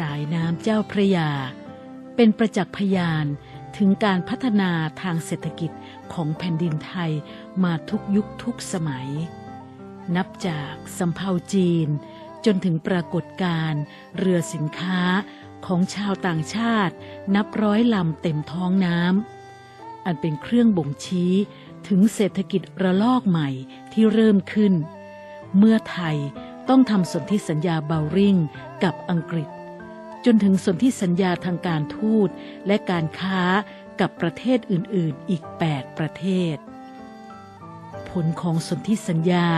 สายน้ำเจ้าพระยา เป็นประจักษ์พยานถึงการพัฒนาทางเศรษฐกิจของแผ่นดินไทยมาทุกยุคทุกสมัย นับจากสำเภาจีน จนถึงปรากฏการเรือสินค้าของชาวต่างชาติ นับร้อยลำเต็มท้องน้ำอันเป็นเครื่องบ่งชี้ถึงเศรษฐกิจระลอกใหม่ที่เริ่มขึ้น เมื่อไทยต้องทำสนธิสัญญาเบลริงกับอังกฤษ จนถึงสนธิสัญญาทางการทูตและการค้ากับประเทศอื่นๆ อีก 8 ประเทศ ผลของสนธิสัญญา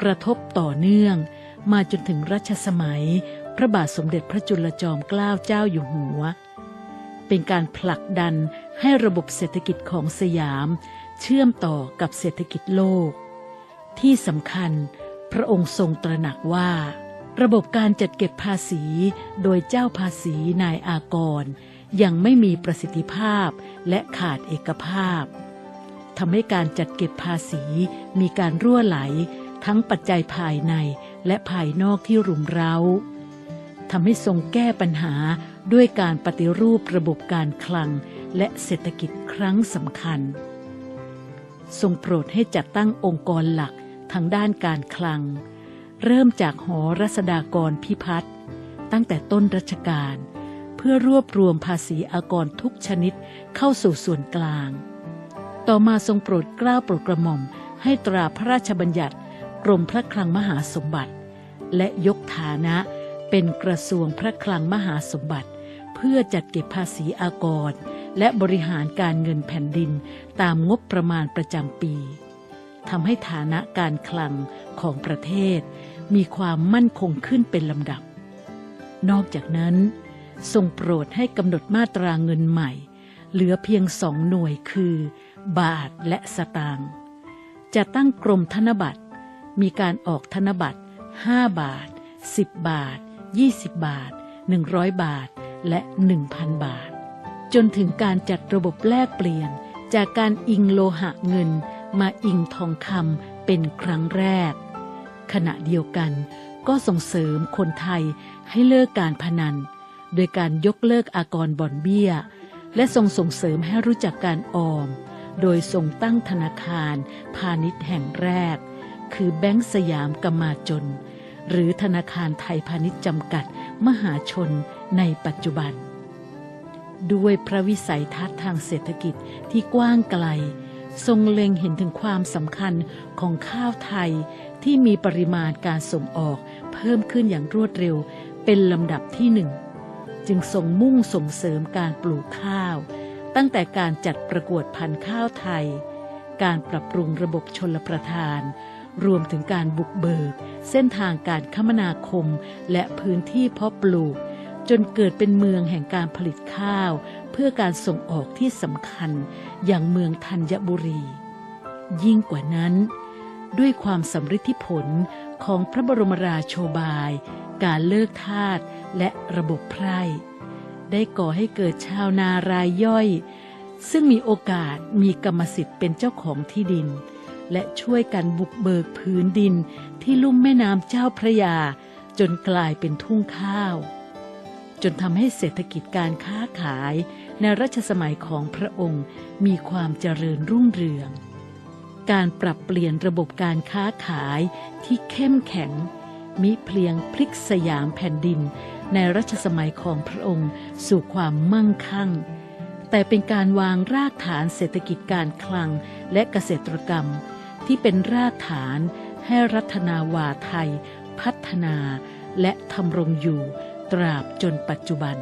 กระทบต่อเนื่อง มาจนถึงรัชสมัย พระบาทสมเด็จพระจุลจอมเกล้าเจ้าอยู่หัว เป็นการผลักดันให้ระบบเศรษฐกิจของสยาม เชื่อมต่อกับเศรษฐกิจโลก ที่สำคัญพระองค์ทรงตระหนักว่า ระบบการจัดเก็บภาษีโดยเจ้าภาษีนายอากร ยังไม่มีประสิทธิภาพและขาดเอกภาพทำให้การจัดเก็บภาษีมีการรั่วไหล ทั้งปัจจัยภายในและภายนอกที่รุมเร้าทำให้ทรงแก้ปัญหาด้วยการปฏิรูประบบการคลังและเศรษฐกิจครั้งสำคัญ ทรงโปรดให้จัดตั้งองค์กรหลักทางด้านการคลัง เริ่มจากหอรัศดากรพิพัฒน์ตั้งแต่ต้นรัชกาลเพื่อรวบรวมภาษีอากรทุกชนิดเข้าสู่ส่วนกลาง ต่อมาทรงโปรดกล้าโปรดกระหม่อมให้ตราพระราชบัญญัติกรมพระคลังมหาสมบัติ และยกฐานะเป็นกระทรวงพระคลังมหาสมบัติ เพื่อจัดเก็บภาษีอากรและบริหารการเงินแผ่นดินตามงบประมาณประจำปี ทำให้ฐานะการคลังของประเทศ มีความมั่นคงขึ้นเป็นลำดับ นอกจากนั้น ทรงโปรดให้กำหนดมาตราเงินใหม่ เหลือเพียงสองหน่วยคือ บาทและสตางค์จะตั้งกรมธนบัตร มีการออกธนบัตร 5 บาท 10 บาท 20 บาท 100 บาท และ 1,000 บาท จนถึงการจัดระบบแลกเปลี่ยนจากการอิงโลหะเงิน มาอิงทองคำเป็นครั้งแรก ขณะเดียวกันก็ส่งเสริมคนไทยให้เลิกการพนัน โดยการยกเลิกอากรบ่อนเบี้ย และทรงส่งเสริมให้รู้จักการออม โดยทรงตั้งธนาคาร พาณิชย์แห่งแรก คือแบงก์สยามกมาจน หรือธนาคารไทยพาณิชย์จำกัดมหาชนในปัจจุบัน ด้วยพระวิสัยทัศน์ทางเศรษฐกิจที่กว้างไกล ทรงเล็งเห็นถึงความสำคัญของข้าวไทยที่มีปริมาณการส่งออกเพิ่มขึ้นอย่างรวดเร็วเป็นลำดับที่หนึ่งจึงทรงมุ่งส่งเสริมการปลูกข้าว ตั้งแต่การจัดประกวดพันธุ์ข้าวไทย การปรับปรุงระบบชนลประทาน รวมถึงการบุกเบิก เส้นทางการคมนาคมและพื้นที่เพาะปลูก จนเกิดเป็นเมืองแห่งการผลิตข้าว พื่อการส่งออกที่สำคัญอย่างเมืองธัญบุรี ยิ่งกว่านั้น ด้วยความสำฤทธิผลของพระบรมราโชบาย การเลิกทาสและระบบไพร่ได้ก่อให้เกิดชาวนารายย่อย ซึ่งมีโอกาสมีกรรมสิทธิ์เป็นเจ้าของที่ดิน และช่วยกันบุกเบิกพื้นดินที่ลุ่มแม่น้ำเจ้าพระยา จนกลายเป็นทุ่งข้าว จนทำให้เศรษฐกิจการค้าขายในรัชสมัยของพระองค์มีความเจริญรุ่งเรือง การปรับเปลี่ยนระบบการค้าขายที่เข้มแข็ง มิเพียงพลิกสยามแผ่นดิน ในรัชสมัยของพระองค์สู่ความมั่งคั่ง แต่เป็นการวางรากฐานเศรษฐกิจการคลังและเกษตรกรรม ที่เป็นรากฐานให้รัฐนาวาไทย พัฒนาและทำรงอยู่ ตราบจนปัจจุบัน